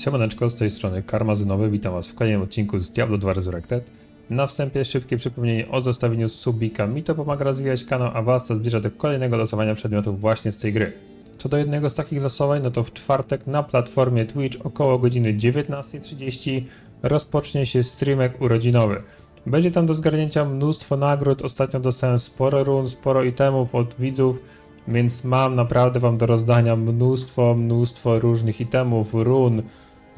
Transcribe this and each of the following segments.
Siemaneczko, z tej strony Karmazynowy, witam was w kolejnym odcinku z Diablo 2 Resurrected. Na wstępie szybkie przypomnienie o zostawieniu subika, mi to pomaga rozwijać kanał, a was to zbliża do kolejnego losowania przedmiotów właśnie z tej gry. Co do jednego z takich losowań, no to w czwartek na platformie Twitch około godziny 19.30 rozpocznie się streamek urodzinowy. Będzie tam do zgarnięcia mnóstwo nagród, ostatnio dostałem sporo run, sporo itemów od widzów, więc mam naprawdę wam do rozdania mnóstwo, mnóstwo różnych itemów, run,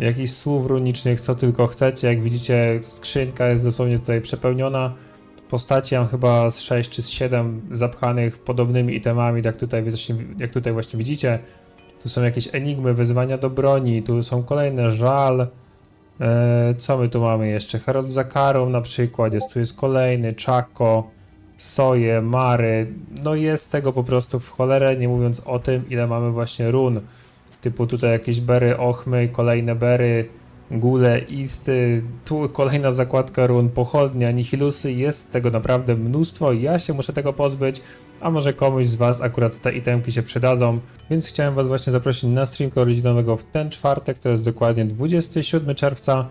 jakichś słów runicznych, co tylko chcecie. Jak widzicie, skrzynka jest dosłownie tutaj przepełniona. Postaci mam chyba z 6 czy z 7 zapchanych podobnymi itemami, jak tutaj, właśnie- jak tutaj właśnie widzicie. Tu są jakieś enigmy, wyzwania do broni, tu są kolejne żal. E, co my tu mamy jeszcze? Herald Zakarum na przykład, jest tu jest kolejny, Chaco, Soje, Mary. No jest tego po prostu w cholerę, nie mówiąc o tym, ile mamy właśnie run. Typu tutaj jakieś bery, ochmy, kolejne bery, gule, isty, tu kolejna zakładka run, pochodnia, nihilusy, jest tego naprawdę mnóstwo, ja się muszę tego pozbyć, a może komuś z was akurat te itemki się przydadzą, więc chciałem was właśnie zaprosić na streamka urodzinowego w ten czwartek, to jest dokładnie 27 czerwca,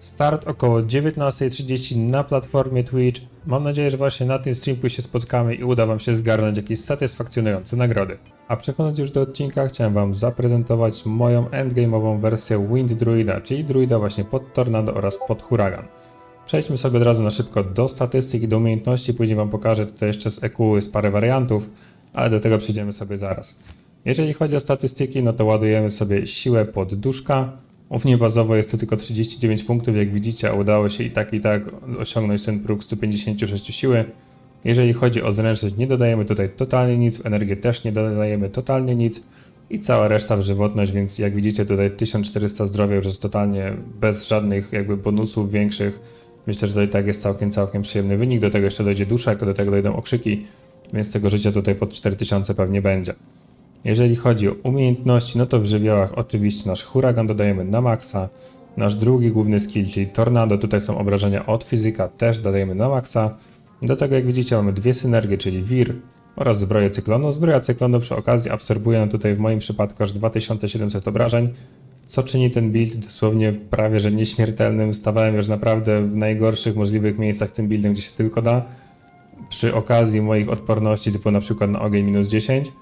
Start około 19.30 na platformie Twitch. Mam nadzieję, że właśnie na tym streamku się spotkamy i uda Wam się zgarnąć jakieś satysfakcjonujące nagrody. A przechodząc już do odcinka, chciałem Wam zaprezentować moją endgame'ową wersję Wind Druida, czyli druida właśnie pod Tornado oraz pod Huragan. Przejdźmy sobie od razu na szybko do statystyk i do umiejętności, później Wam pokażę tutaj jeszcze z EQ z parę wariantów, ale do tego przejdziemy sobie zaraz. Jeżeli chodzi o statystyki, no to ładujemy sobie siłę pod duszka. U mnie bazowo jest to tylko 39 punktów, jak widzicie, a udało się i tak i tak osiągnąć ten próg 156 siły. Jeżeli chodzi o zręczność, nie dodajemy tutaj totalnie nic, w energię też nie dodajemy totalnie nic i cała reszta w żywotność, więc jak widzicie tutaj 1400 zdrowia już jest totalnie bez żadnych jakby bonusów większych. Myślę, że i tak jest całkiem, całkiem przyjemny wynik. Do tego jeszcze dojdzie duszek, do tego dojdą okrzyki, więc tego życia tutaj pod 4000 pewnie będzie. Jeżeli chodzi o umiejętności, no to w żywiołach oczywiście nasz huragan dodajemy na maksa, nasz drugi główny skill, czyli tornado, tutaj są obrażenia od fizyka, też dodajemy na maksa. Do tego jak widzicie mamy dwie synergie, czyli wir oraz zbroję cyklonu. Zbroja cyklonu przy okazji absorbuje nam tutaj w moim przypadku aż 2700 obrażeń, co czyni ten build dosłownie prawie że nieśmiertelnym. Stawałem już naprawdę w najgorszych możliwych miejscach tym buildem, gdzie się tylko da. Przy okazji moich odporności, typu na przykład na ogień minus 10,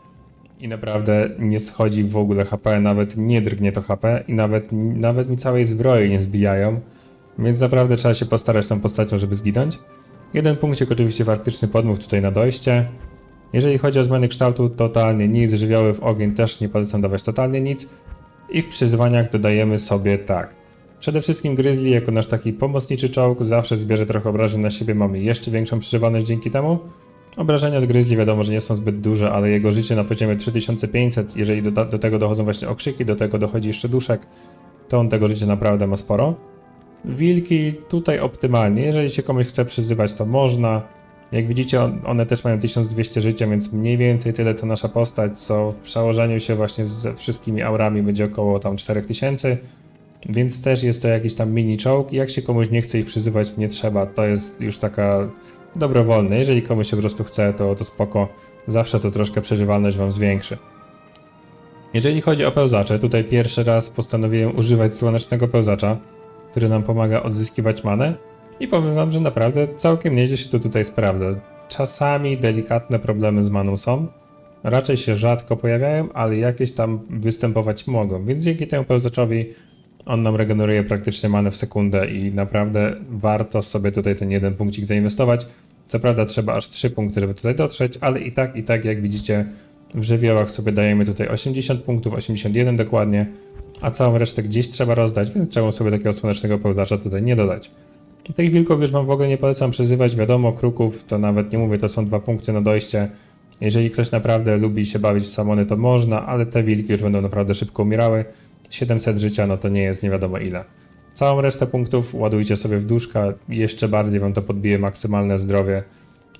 i naprawdę nie schodzi w ogóle HP, nawet nie drgnie to HP i nawet, nawet mi całej zbroi nie zbijają, więc naprawdę trzeba się postarać tą postacią, żeby zginąć. Jeden punkcik oczywiście faktyczny podmuch tutaj na dojście. Jeżeli chodzi o zmiany kształtu, totalnie nic, żywioły w ogień też nie polecam dawać totalnie nic. I w przyzwaniach dodajemy sobie tak. Przede wszystkim Grizzly jako nasz taki pomocniczy czołg zawsze zbierze trochę obrażeń na siebie, mamy jeszcze większą przeżywalność dzięki temu. Obrażenia od Grizzly wiadomo, że nie są zbyt duże, ale jego życie na poziomie 3500, jeżeli do, do tego dochodzą właśnie okrzyki, do tego dochodzi jeszcze duszek, to on tego życia naprawdę ma sporo. Wilki tutaj optymalnie, jeżeli się komuś chce przyzywać, to można. Jak widzicie, on- one też mają 1200 życia, więc mniej więcej tyle co nasza postać, co w przełożeniu się właśnie ze wszystkimi aurami będzie około tam 4000. Więc też jest to jakiś tam mini czołg. Jak się komuś nie chce ich przyzywać, nie trzeba. To jest już taka dobrowolne. Jeżeli komuś się po prostu chce, to, to spoko. Zawsze to troszkę przeżywalność wam zwiększy. Jeżeli chodzi o pełzacze, tutaj pierwszy raz postanowiłem używać słonecznego pełzacza, który nam pomaga odzyskiwać manę i powiem wam, że naprawdę całkiem nieźle się to tutaj sprawdza. Czasami delikatne problemy z maną są, raczej się rzadko pojawiają, ale jakieś tam występować mogą, więc dzięki temu pełzaczowi on nam regeneruje praktycznie manę w sekundę i naprawdę warto sobie tutaj ten jeden punkcik zainwestować. Co prawda trzeba aż 3 punkty, żeby tutaj dotrzeć, ale i tak, i tak jak widzicie w żywiołach sobie dajemy tutaj 80 punktów, 81 dokładnie, a całą resztę gdzieś trzeba rozdać, więc czemu sobie takiego słonecznego pełzacza tutaj nie dodać. Tych wilków już wam w ogóle nie polecam przezywać, wiadomo, kruków to nawet nie mówię, to są dwa punkty na dojście. Jeżeli ktoś naprawdę lubi się bawić w samony, to można, ale te wilki już będą naprawdę szybko umierały. 700 życia, no to nie jest nie wiadomo ile. Całą resztę punktów ładujcie sobie w duszka, jeszcze bardziej wam to podbije maksymalne zdrowie,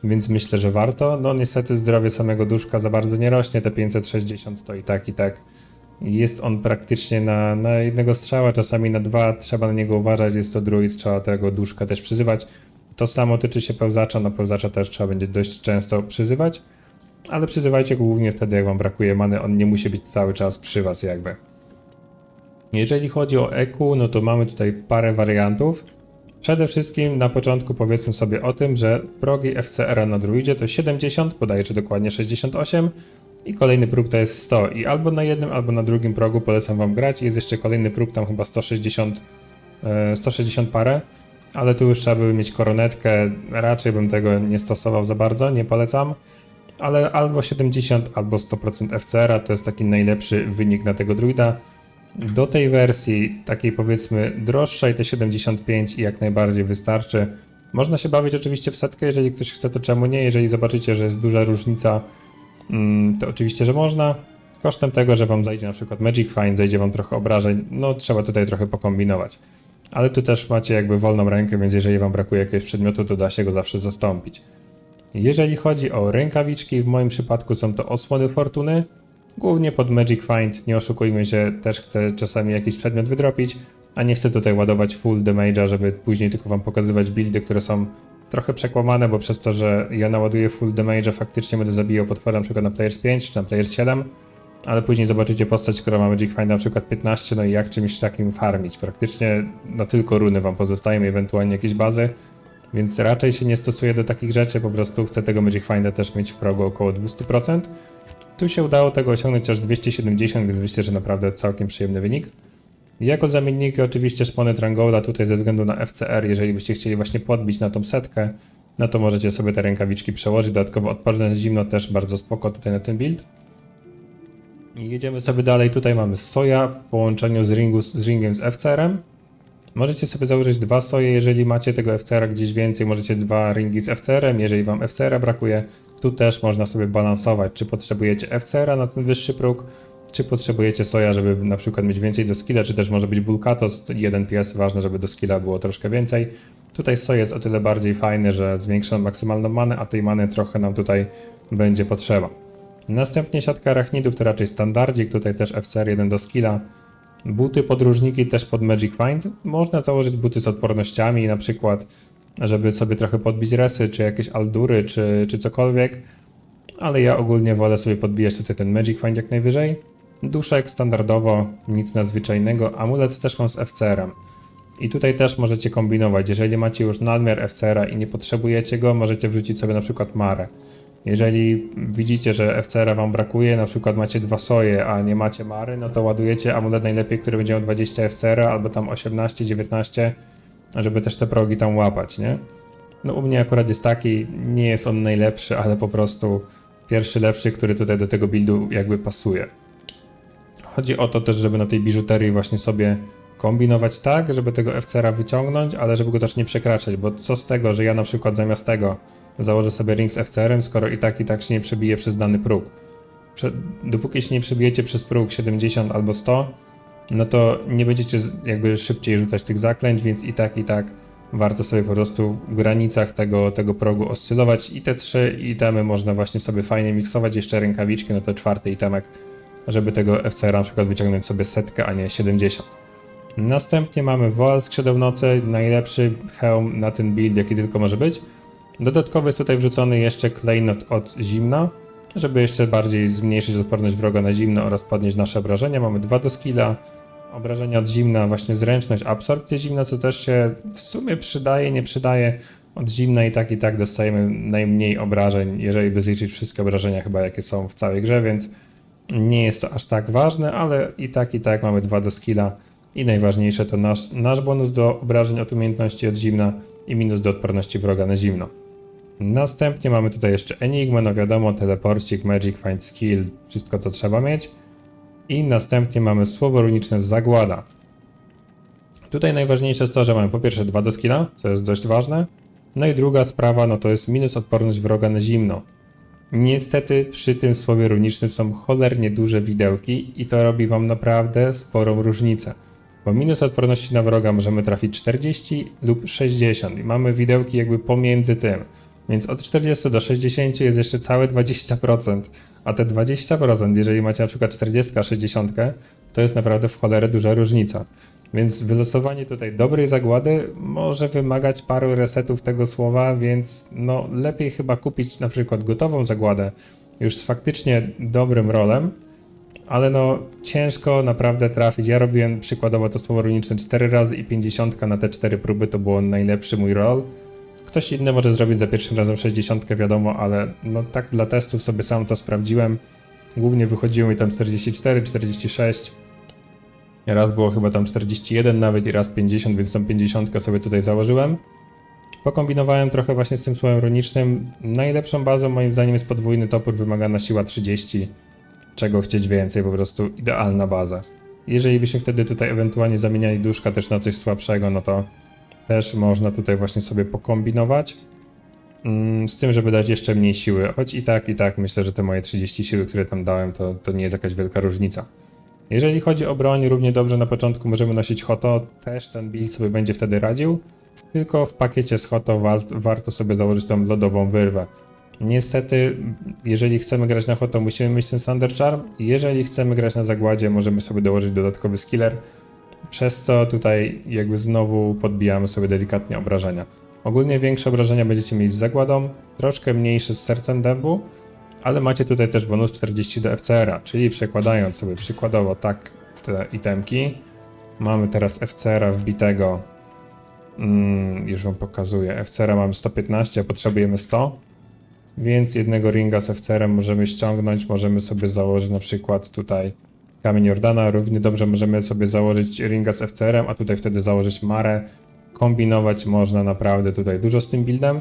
więc myślę, że warto. No niestety zdrowie samego duszka za bardzo nie rośnie, te 560 to i tak, i tak. Jest on praktycznie na, na jednego strzała, czasami na dwa, trzeba na niego uważać, jest to druid, trzeba tego duszka też przyzywać. To samo tyczy się pełzacza, no pełzacza też trzeba będzie dość często przyzywać, ale przyzywajcie go głównie wtedy, jak wam brakuje many, on nie musi być cały czas przy was jakby. Jeżeli chodzi o EQ, no to mamy tutaj parę wariantów. Przede wszystkim na początku powiedzmy sobie o tym, że progi FCR na Druidzie to 70, podaję czy dokładnie 68 i kolejny próg to jest 100 i albo na jednym, albo na drugim progu polecam wam grać. Jest jeszcze kolejny próg, tam chyba 160, e, 160 parę, ale tu już trzeba by mieć koronetkę, raczej bym tego nie stosował za bardzo, nie polecam. Ale albo 70, albo 100% FCR to jest taki najlepszy wynik na tego druida. Do tej wersji, takiej powiedzmy droższej, te 75 i jak najbardziej wystarczy. Można się bawić oczywiście w setkę, jeżeli ktoś chce, to czemu nie? Jeżeli zobaczycie, że jest duża różnica, mm, to oczywiście, że można. Kosztem tego, że wam zajdzie na przykład Magic Find, zajdzie wam trochę obrażeń, no trzeba tutaj trochę pokombinować. Ale tu też macie jakby wolną rękę, więc jeżeli wam brakuje jakiegoś przedmiotu, to da się go zawsze zastąpić. Jeżeli chodzi o rękawiczki, w moim przypadku są to osłony fortuny, głównie pod Magic Find, nie oszukujmy się, też chcę czasami jakiś przedmiot wydropić, a nie chcę tutaj ładować full damage'a, żeby później tylko wam pokazywać buildy, które są trochę przekłamane, bo przez to, że ja naładuję full damage'a, faktycznie będę zabijał potwora na przykład na Players 5 czy na Players 7, ale później zobaczycie postać, która ma Magic Find na przykład 15, no i jak czymś takim farmić. Praktycznie no tylko runy wam pozostają, ewentualnie jakieś bazy, więc raczej się nie stosuję do takich rzeczy, po prostu chcę tego Magic Finda też mieć w progu około 200%. Tu się udało tego osiągnąć aż 270, więc myślę, że naprawdę całkiem przyjemny wynik. Jako zamienniki oczywiście szpony Trangolda tutaj ze względu na FCR, jeżeli byście chcieli właśnie podbić na tą setkę, no to możecie sobie te rękawiczki przełożyć, dodatkowo odporne na zimno też bardzo spoko tutaj na ten build. I jedziemy sobie dalej, tutaj mamy soja w połączeniu z, ringu, z ringiem z FCR-em. Możecie sobie założyć dwa soje, jeżeli macie tego FCR gdzieś więcej, możecie dwa ringi z FCR-em, jeżeli wam FCR brakuje, tu też można sobie balansować, czy potrzebujecie FCR na ten wyższy próg, czy potrzebujecie soja, żeby na przykład mieć więcej do skilla, czy też może być bulkatos, jeden PS, ważne, żeby do skilla było troszkę więcej. Tutaj soja jest o tyle bardziej fajny, że zwiększa maksymalną manę, a tej many trochę nam tutaj będzie potrzeba. Następnie siatka arachnidów to raczej standardzik, tutaj też FCR 1 do skilla. Buty podróżniki też pod Magic Find. Można założyć buty z odpornościami, na przykład, żeby sobie trochę podbić resy, czy jakieś aldury, czy, czy cokolwiek. Ale ja ogólnie wolę sobie podbijać tutaj ten Magic Find jak najwyżej. Duszek standardowo, nic nadzwyczajnego. Amulet też mam z FCR-em. I tutaj też możecie kombinować. Jeżeli macie już nadmiar FCR-a i nie potrzebujecie go, możecie wrzucić sobie na przykład Marę. Jeżeli widzicie, że FCR wam brakuje, na przykład macie dwa soje, a nie macie mary, no to ładujecie amulet najlepiej, który będzie miał 20 FCR albo tam 18, 19, żeby też te progi tam łapać, nie? No u mnie akurat jest taki, nie jest on najlepszy, ale po prostu pierwszy lepszy, który tutaj do tego buildu jakby pasuje. Chodzi o to też, żeby na tej biżuterii właśnie sobie kombinować tak, żeby tego FCR-a wyciągnąć, ale żeby go też nie przekraczać, bo co z tego, że ja na przykład zamiast tego założę sobie ring z FCR-em, skoro i tak i tak się nie przebije przez dany próg. Prze dopóki się nie przebijecie przez próg 70 albo 100, no to nie będziecie jakby szybciej rzucać tych zaklęć, więc i tak i tak warto sobie po prostu w granicach tego, tego progu oscylować i te trzy itemy można właśnie sobie fajnie miksować, jeszcze rękawiczki, no to czwarty itemek, żeby tego FCR na przykład wyciągnąć sobie setkę, a nie 70. Następnie mamy Woal Skrzydeł Nocy, najlepszy hełm na ten build, jaki tylko może być. Dodatkowo jest tutaj wrzucony jeszcze klejnot od zimna, żeby jeszcze bardziej zmniejszyć odporność wroga na zimno oraz podnieść nasze obrażenia. Mamy dwa do skilla, obrażenia od zimna, właśnie zręczność, absorpcja zimna, co też się w sumie przydaje, nie przydaje. Od zimna i tak i tak dostajemy najmniej obrażeń, jeżeli by zliczyć wszystkie obrażenia chyba jakie są w całej grze, więc nie jest to aż tak ważne, ale i tak i tak mamy dwa do skilla i najważniejsze to nasz, nasz bonus do obrażeń od umiejętności od zimna i minus do odporności wroga na zimno. Następnie mamy tutaj jeszcze Enigma, no wiadomo, teleporcik, magic, find skill, wszystko to trzeba mieć. I następnie mamy słowo runiczne Zagłada. Tutaj najważniejsze jest to, że mamy po pierwsze dwa do skilla, co jest dość ważne. No i druga sprawa, no to jest minus odporność wroga na zimno. Niestety przy tym słowie runicznym są cholernie duże widełki i to robi wam naprawdę sporą różnicę. Bo minus odporności na wroga możemy trafić 40 lub 60 i mamy widełki jakby pomiędzy tym. Więc od 40 do 60 jest jeszcze całe 20%, a te 20%, jeżeli macie na przykład 40, a 60, to jest naprawdę w cholerę duża różnica. Więc wylosowanie tutaj dobrej zagłady może wymagać paru resetów tego słowa, więc no lepiej chyba kupić na przykład gotową zagładę już z faktycznie dobrym rolem, ale no ciężko naprawdę trafić. Ja robiłem przykładowo to słowo runiczne 4 razy i 50 na te 4 próby to było najlepszy mój roll. Ktoś inny może zrobić za pierwszym razem 60, wiadomo, ale no tak dla testów sobie sam to sprawdziłem. Głównie wychodziło mi tam 44, 46. Raz było chyba tam 41 nawet i raz 50, więc tą 50 sobie tutaj założyłem. Pokombinowałem trochę właśnie z tym słowem runicznym. Najlepszą bazą moim zdaniem jest podwójny topór, wymagana siła 30. Czego chcieć więcej, po prostu idealna baza. Jeżeli byśmy wtedy tutaj ewentualnie zamieniali duszka też na coś słabszego, no to też można tutaj właśnie sobie pokombinować. Mm, Z tym, żeby dać jeszcze mniej siły, choć i tak, i tak myślę, że te moje 30 siły, które tam dałem, to, to nie jest jakaś wielka różnica. Jeżeli chodzi o broń, równie dobrze na początku możemy nosić Hoto, też ten build sobie będzie wtedy radził, tylko w pakiecie z Hoto wa- warto sobie założyć tą lodową wyrwę. Niestety, jeżeli chcemy grać na Hoto, musimy mieć ten Thunder Charm, jeżeli chcemy grać na Zagładzie, możemy sobie dołożyć dodatkowy skiller, przez co tutaj jakby znowu podbijamy sobie delikatnie obrażenia. Ogólnie większe obrażenia będziecie mieć z Zagładą, troszkę mniejsze z Sercem Dębu, ale macie tutaj też bonus 40 do FCR-a, czyli przekładając sobie przykładowo tak te itemki, mamy teraz FCR-a wbitego, mm, już wam pokazuję, FCR-a mamy 115, a potrzebujemy 100, więc jednego ringa z FCR-em możemy ściągnąć, możemy sobie założyć na przykład tutaj kamień Jordana, równie dobrze możemy sobie założyć ringa z FCR-em, a tutaj wtedy założyć Marę, kombinować można naprawdę tutaj dużo z tym buildem,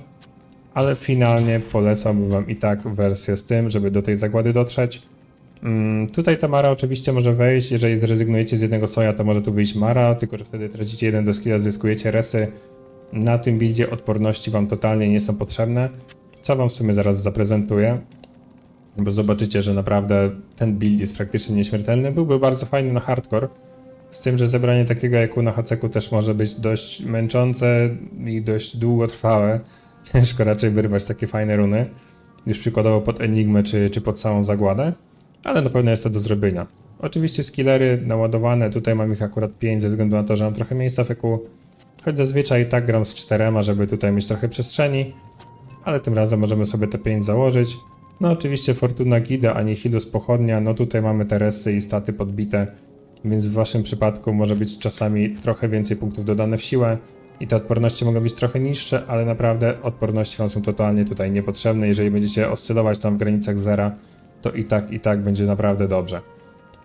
ale finalnie polecałbym wam i tak wersję z tym, żeby do tej zagłady dotrzeć. Mm, tutaj ta Mara oczywiście może wejść, jeżeli zrezygnujecie z jednego soja, to może tu wyjść Mara, tylko że wtedy tracicie jeden ze skilla, zyskujecie resy. Na tym buildzie odporności wam totalnie nie są potrzebne, co wam w sumie zaraz zaprezentuję. Bo zobaczycie, że naprawdę ten build jest praktycznie nieśmiertelny. Byłby bardzo fajny na hardcore, z tym, że zebranie takiego jaku na HCK też może być dość męczące i dość długotrwałe. Ciężko raczej wyrwać takie fajne runy, już przykładowo pod Enigmę czy, czy pod samą zagładę, ale na pewno jest to do zrobienia. Oczywiście skillery naładowane, tutaj mam ich akurat 5 ze względu na to, że mam trochę miejsca w EQ, choć zazwyczaj tak gram z czterema, żeby tutaj mieć trochę przestrzeni, ale tym razem możemy sobie te 5 założyć. No oczywiście Fortuna Gida, Anihilus Pochodnia, no tutaj mamy teresy i staty podbite, więc w waszym przypadku może być czasami trochę więcej punktów dodane w siłę i te odporności mogą być trochę niższe, ale naprawdę odporności wam są totalnie tutaj niepotrzebne. Jeżeli będziecie oscylować tam w granicach zera, to i tak, i tak będzie naprawdę dobrze.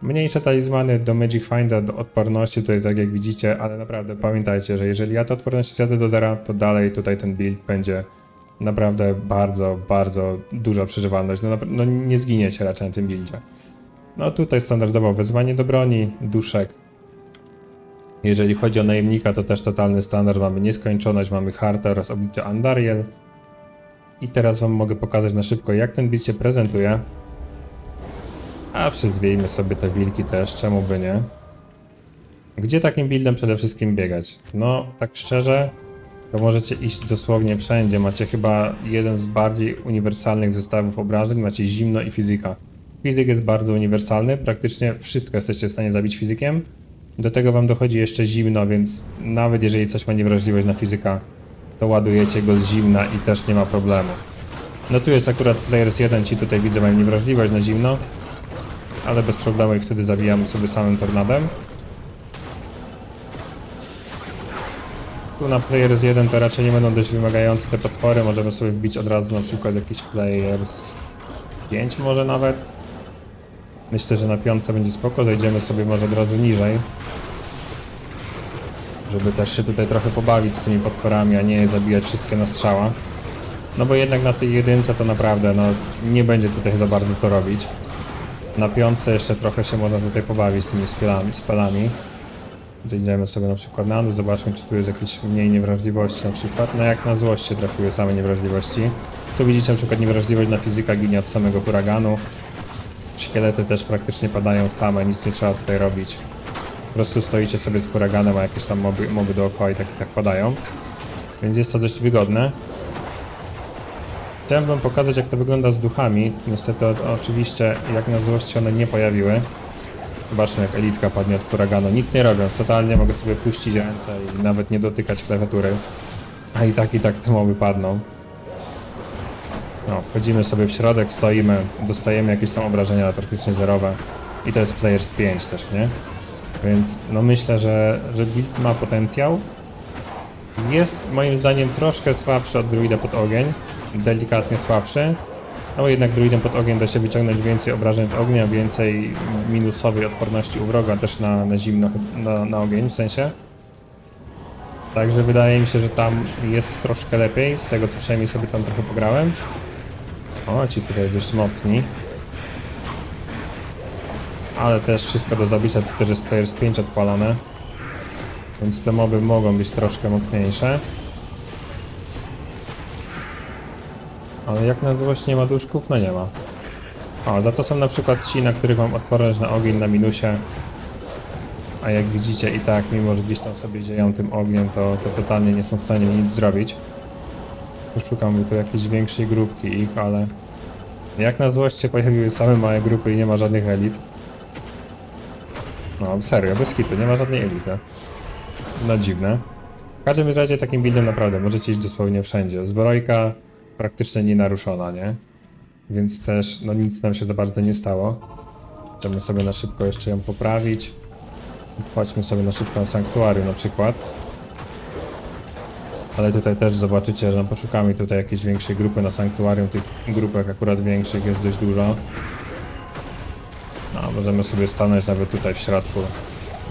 Mniejsze talizmany do Magic Finda, do odporności tutaj tak jak widzicie, ale naprawdę pamiętajcie, że jeżeli ja te odporności zjadę do zera, to dalej tutaj ten build będzie naprawdę bardzo, bardzo duża przeżywalność. No, no nie zginiecie raczej na tym buildzie. No tutaj standardowo wezwanie do broni, duszek. Jeżeli chodzi o najemnika, to też totalny standard. Mamy nieskończoność, mamy hartę oraz oblicze Andariel. I teraz wam mogę pokazać na szybko, jak ten build się prezentuje. A przyzwijmy sobie te wilki też, czemu by nie. Gdzie takim buildem przede wszystkim biegać? No, tak szczerze, to możecie iść dosłownie wszędzie. Macie chyba jeden z bardziej uniwersalnych zestawów obrażeń. Macie zimno i fizyka. Fizyk jest bardzo uniwersalny, praktycznie wszystko jesteście w stanie zabić fizykiem. Do tego wam dochodzi jeszcze zimno, więc nawet jeżeli coś ma niewrażliwość na fizyka, to ładujecie go z zimna i też nie ma problemu. No tu jest akurat players 1, ci tutaj widzę mają niewrażliwość na zimno, ale bez problemu i wtedy zabijamy sobie samym tornadem. Na Players 1 to raczej nie będą dość wymagające te potwory, możemy sobie wbić od razu na przykład jakiś Players 5 może nawet. Myślę, że na piątce będzie spoko, zejdziemy sobie może od razu niżej. Żeby też się tutaj trochę pobawić z tymi potworami, a nie zabijać wszystkie na strzała. No bo jednak na tej jedynce to naprawdę, no nie będzie tutaj za bardzo to robić. Na piątce jeszcze trochę się można tutaj pobawić z tymi spelami. spelami. Zejdziemy sobie na przykład na dół, zobaczmy czy tu jest jakieś mniej niewrażliwości na przykład. No jak na złość się trafiły same niewrażliwości. Tu widzicie na przykład niewrażliwość na fizyka ginie od samego huraganu. Szkielety też praktycznie padają w tamę, nic nie trzeba tutaj robić. Po prostu stoicie sobie z huraganem, a jakieś tam moby, moby dookoła i tak, tak padają. Więc jest to dość wygodne. Chciałem wam pokazać jak to wygląda z duchami. Niestety oczywiście jak na złość one nie pojawiły. Zobaczmy jak elitka padnie od huraganu. Nic nie robiąc, totalnie mogę sobie puścić ręce i nawet nie dotykać klawiatury. A i tak i tak te moby padną. No, wchodzimy sobie w środek, stoimy, dostajemy jakieś tam obrażenia, ale praktycznie zerowe. I to jest Players 5 też, nie? Więc no myślę, że, że build ma potencjał. Jest moim zdaniem troszkę słabszy od druida pod ogień. Delikatnie słabszy. No jednak druidem pod ogień da się wyciągnąć więcej obrażeń od ognia, więcej minusowej odporności u wroga też na, na zimno, na, na ogień w sensie. Także wydaje mi się, że tam jest troszkę lepiej, z tego co przynajmniej sobie tam trochę pograłem. O, ci tutaj dość mocni. Ale też wszystko do zdobycia, to też jest Players 5 odpalane. Więc te moby mogą być troszkę mocniejsze. Ale jak na złość nie ma duszków? No nie ma. O, za to są na przykład ci, na których mam odporność na ogień na minusie. A jak widzicie i tak, mimo że gdzieś tam sobie zieją tym ogniem, to, to totalnie nie są w stanie nic zrobić. Szukam tu jakiejś większej grupki ich, ale... Jak na złość się pojawiły same małe grupy i nie ma żadnych elit. No, serio, bez kitu, nie ma żadnej elity. No dziwne. W każdym razie takim buildem naprawdę możecie iść dosłownie wszędzie. Zbrojka praktycznie nienaruszona, nie? Więc też, no nic nam się za bardzo nie stało. Możemy sobie na szybko jeszcze ją poprawić. Chodźmy sobie na szybko na sanktuarium na przykład. Ale tutaj też zobaczycie, że no poszukamy tutaj jakiejś większej grupy na sanktuarium. Tych grupek akurat większych jest dość dużo. No, możemy sobie stanąć nawet tutaj w środku.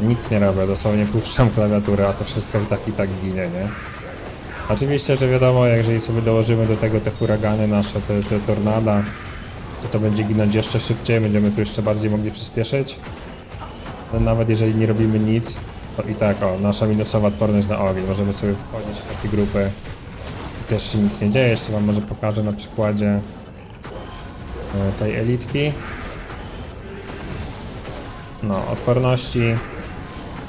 Nic nie robię, dosłownie puszczam klawiaturę, a to wszystko i tak i tak ginie, nie? Oczywiście, że wiadomo, jeżeli sobie dołożymy do tego te huragany nasze, te, te tornada, to to będzie ginąć jeszcze szybciej, będziemy tu jeszcze bardziej mogli przyspieszyć. No, nawet jeżeli nie robimy nic, to i tak, o, nasza minusowa odporność na ogień, możemy sobie wchodzić w takie grupy też się nic nie dzieje. Jeszcze wam może pokażę na przykładzie e, tej elitki. No, odporności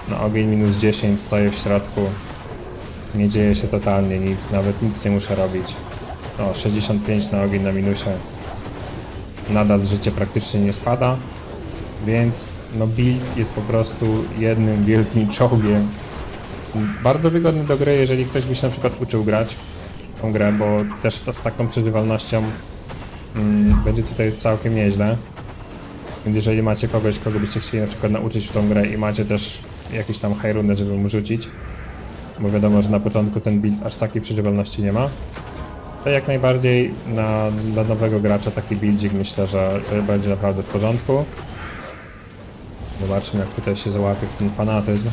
na ogień minus 10 stoję w środku. Nie dzieje się totalnie nic, nawet nic nie muszę robić. O, 65 na ogień na minusie. Nadal życie praktycznie nie spada, więc no build jest po prostu jednym wielkim czołgiem. Bardzo wygodny do gry, jeżeli ktoś by się na przykład uczył grać tą grę, bo też to z taką przeżywalnością mm, będzie tutaj całkiem nieźle. Więc jeżeli macie kogoś, kogo byście chcieli na przykład nauczyć w tą grę i macie też jakieś tam high runę, żeby mu rzucić, bo wiadomo, że na początku ten build aż takiej przeżywalności nie ma, to jak najbardziej na, dla nowego gracza taki buildzik myślę, że, że będzie naprawdę w porządku. Zobaczmy jak tutaj się załapie ten fanatyzm.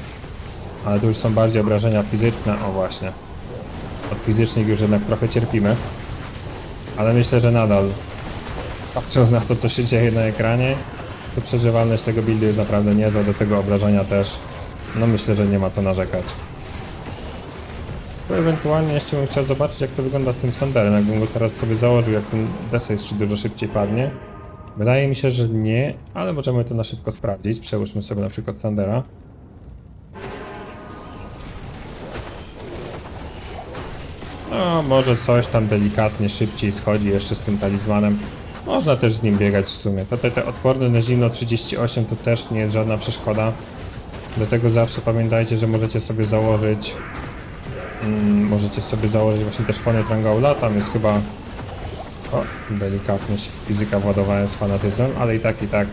Ale tu już są bardziej obrażenia fizyczne, o właśnie. Od fizycznych już jednak trochę cierpimy. Ale myślę, że nadal, patrząc na to, co się dzieje na ekranie, to przeżywalność tego buildu jest naprawdę niezła, do tego obrażenia też. No myślę, że nie ma co narzekać. Tu ewentualnie jeszcze bym chciał zobaczyć, jak to wygląda z tym standardem. Jakbym go teraz sobie założył, jak ten desej czy dużo szybciej padnie. Wydaje mi się, że nie, ale możemy to na szybko sprawdzić. Przełóżmy sobie na przykład Thundera. No, może coś tam delikatnie szybciej schodzi jeszcze z tym talizmanem. Można też z nim biegać w sumie. Tutaj te odporne na zimno 38 to też nie jest żadna przeszkoda. Do tego zawsze pamiętajcie, że możecie sobie założyć mm, możecie sobie założyć właśnie też pony Rangaula, tam jest chyba o, delikatnie się fizyka władowałem z fanatyzmem, ale i tak, i tak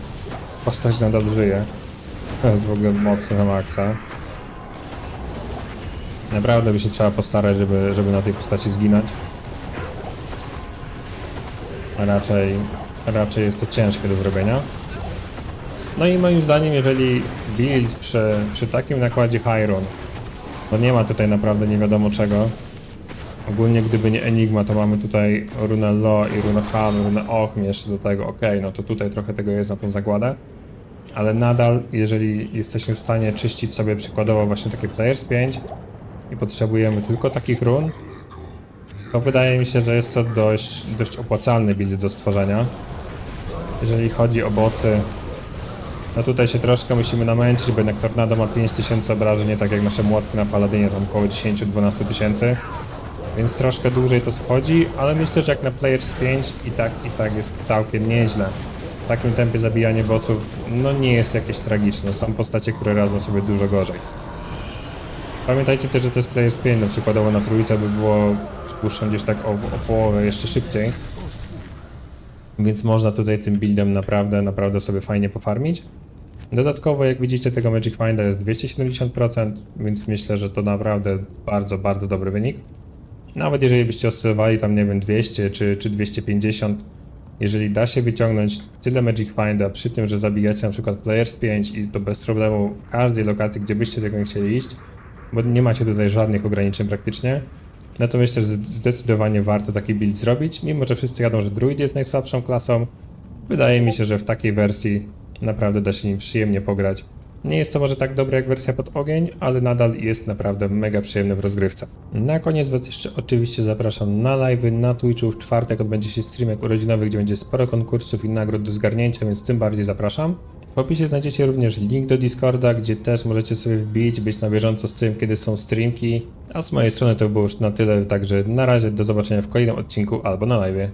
postać nadal żyje. Jest w ogóle mocny na maksa. Naprawdę by się trzeba postarać, żeby, żeby na tej postaci zginąć. A raczej, raczej jest to ciężkie do zrobienia. No i moim zdaniem, jeżeli build przy, przy takim nakładzie Hyron, no nie ma tutaj naprawdę nie wiadomo czego. Ogólnie gdyby nie Enigma, to mamy tutaj runę Lo i runę Han, runę Ochm jeszcze do tego, ok, no to tutaj trochę tego jest na tą zagładę. Ale nadal, jeżeli jesteśmy w stanie czyścić sobie przykładowo właśnie takie Players 5 i potrzebujemy tylko takich run, to wydaje mi się, że jest to dość, dość opłacalny build do stworzenia. Jeżeli chodzi o bossy, no tutaj się troszkę musimy namęczyć, bo jednak Tornado ma 5000 obrażeń, nie tak jak nasze młotki na Paladynie, tam około 10-12 tysięcy. Więc troszkę dłużej to schodzi, ale myślę, że jak na Players 5 i tak, i tak jest całkiem nieźle. W takim tempie zabijanie bossów, no nie jest jakieś tragiczne. Są postacie, które radzą sobie dużo gorzej. Pamiętajcie też, że to jest Players 5, no przykładowo na trójce by było, przypuszczam, gdzieś tak o, o połowę jeszcze szybciej. Więc można tutaj tym buildem naprawdę, naprawdę sobie fajnie pofarmić. Dodatkowo, jak widzicie, tego Magic Finda jest 270%, więc myślę, że to naprawdę bardzo, bardzo dobry wynik. Nawet jeżeli byście oscylowali tam, nie wiem, 200 czy, czy 250, jeżeli da się wyciągnąć tyle Magic Finda przy tym, że zabijacie na przykład Players 5 i to bez problemu w każdej lokacji, gdzie byście tego nie chcieli iść, bo nie macie tutaj żadnych ograniczeń praktycznie, no to myślę, że zdecydowanie warto taki build zrobić, mimo że wszyscy jadą, że Druid jest najsłabszą klasą. Wydaje mi się, że w takiej wersji naprawdę da się nim przyjemnie pograć. Nie jest to może tak dobre jak wersja pod ogień, ale nadal jest naprawdę mega przyjemny w rozgrywce. Na koniec Was jeszcze oczywiście zapraszam na live'y na Twitchu. W czwartek odbędzie się streamek urodzinowy, gdzie będzie sporo konkursów i nagród do zgarnięcia, więc tym bardziej zapraszam. W opisie znajdziecie również link do Discorda, gdzie też możecie sobie wbić, być na bieżąco z tym, kiedy są streamki. A z mojej strony to było już na tyle, także na razie do zobaczenia w kolejnym odcinku albo na live.